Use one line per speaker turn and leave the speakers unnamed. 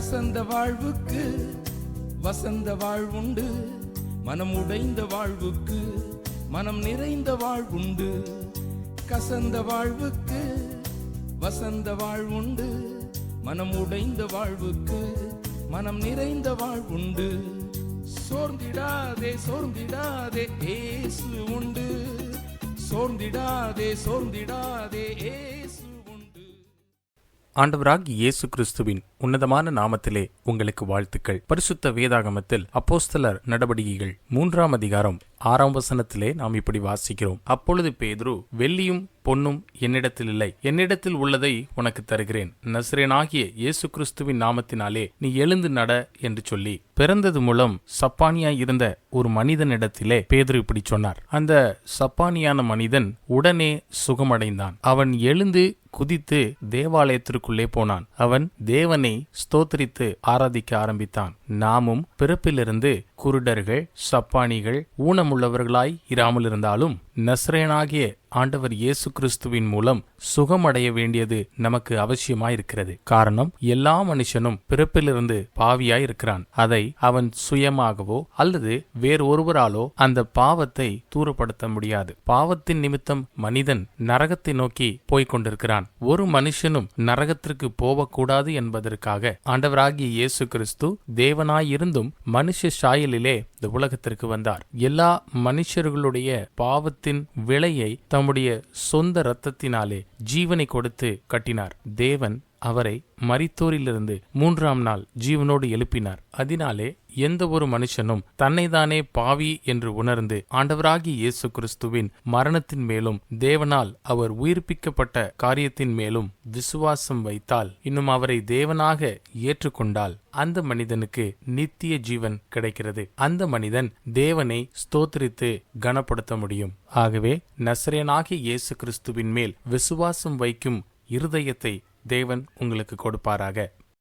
கசந்த வாழ்வுக்கு வசந்த வாழ்வுண்டு மனம் உடைந்த வாழ்வுக்கு மனம் நிறைந்த வாழ்வுண்டு கசந்த வாழ்வுக்கு வசந்த வாழ்வுண்டு மனம் உடைந்த வாழ்வுக்கு மனம் நிறைந்த வாழ்வுண்டு சோர்ந்திடாதே சோர்ந்திடாதே ஏசு உண்டு. சோர்ந்திடாதே சோர்ந்திடாதே ஏசு உண்டு.
ஆண்டவராக இயேசு கிறிஸ்துவின் உன்னதமான நாமத்திலே உங்களுக்கு வாழ்த்துக்கள். பரிசுத்த வேதாகமத்தில் அப்போஸ்தலர் நடவடிக்கைகள் மூன்றாம் அதிகாரம் ஆறாம் வசனத்திலே நாம் இப்படி வாசிக்கிறோம். அப்பொழுது பேதுரு வெள்ளியும் பொன்னும் என்னிடத்தில் இல்லை. என்னிடத்தில் உள்ளதை உனக்கு தருகிறேன். நசிரேனாகிய இயேசு கிறிஸ்துவின் நாமத்தினாலே நீ எழுந்து நட என்று சொல்லி பிறந்தது மூலம் சப்பானியாய் இருந்த ஒரு மனிதனிடத்திலே பேதுரு இப்படி சொன்னார். அந்த சப்பானியான மனிதன் உடனே சுகமடைந்தான். அவன் எழுந்து குதித்து தேவாலயத்திற்குள்ளே போனான். அவன் தேவனை ஸ்தோத்திரித்து ஆராதிக்க ஆரம்பித்தான். நாமும் பிறப்பிலிருந்து குருடர்கள் சப்பானிகள் ஊனமுள்ளவர்களாய் இராமல் இருந்தாலும் நஸ்ரேனாகிய ஆண்டவர் இயேசு கிறிஸ்துவின் மூலம் சுகமடைய வேண்டியது நமக்கு அவசியமாயிருக்கிறது. காரணம் எல்லா மனுஷனும் பிறப்பிலிருந்து பாவியாய் இருக்கிறான் அதை அவன் சுயமாகவோ அல்லது வேறு ஒருவராலோ அந்த பாவத்தை தூரப்படுத்த முடியாது. பாவத்தின் நிமித்தம் மனிதன் நரகத்தை நோக்கி போய்க் கொண்டிருக்கிறான் ஒரு மனுஷனும் நரகத்திற்கு போகக்கூடாது என்பதற்காக ஆண்டவராகிய இயேசு கிறிஸ்து தேவ தேவனாயிருந்தும் மனுஷ சாயலிலே இந்த உலகத்திற்கு வந்தார். எல்லா மனுஷர்களுடைய பாவத்தின் விலையை தம்முடைய சொந்த இரத்தத்தினாலே ஜீவனை கொடுத்து கட்டினார். தேவன் அவரை மரித்தோரிலிருந்து மூன்றாம் நாள் ஜீவனோடு எழுப்பினார். அதனாலே எந்த ஒரு மனுஷனும் தன்னைதானே பாவி என்று உணர்ந்து ஆண்டவராகி இயேசு கிறிஸ்துவின் மரணத்தின் மேலும் தேவனால் அவர் உயிர்ப்பிக்கப்பட்ட காரியத்தின் மேலும் விசுவாசம் வைத்தால் இன்னும் அவரை தேவனாக ஏற்றுக்கொண்டால் அந்த மனிதனுக்கு நித்திய ஜீவன் கிடைக்கிறது. அந்த மனிதன் தேவனை ஸ்தோத்திரித்து கனப்படுத்த முடியும். ஆகவே நசரேனாகிய இயேசு கிறிஸ்துவின் மேல் விசுவாசம் வைக்கும் இருதயத்தை தேவன் உங்களுக்கு கொடுப்பாராக.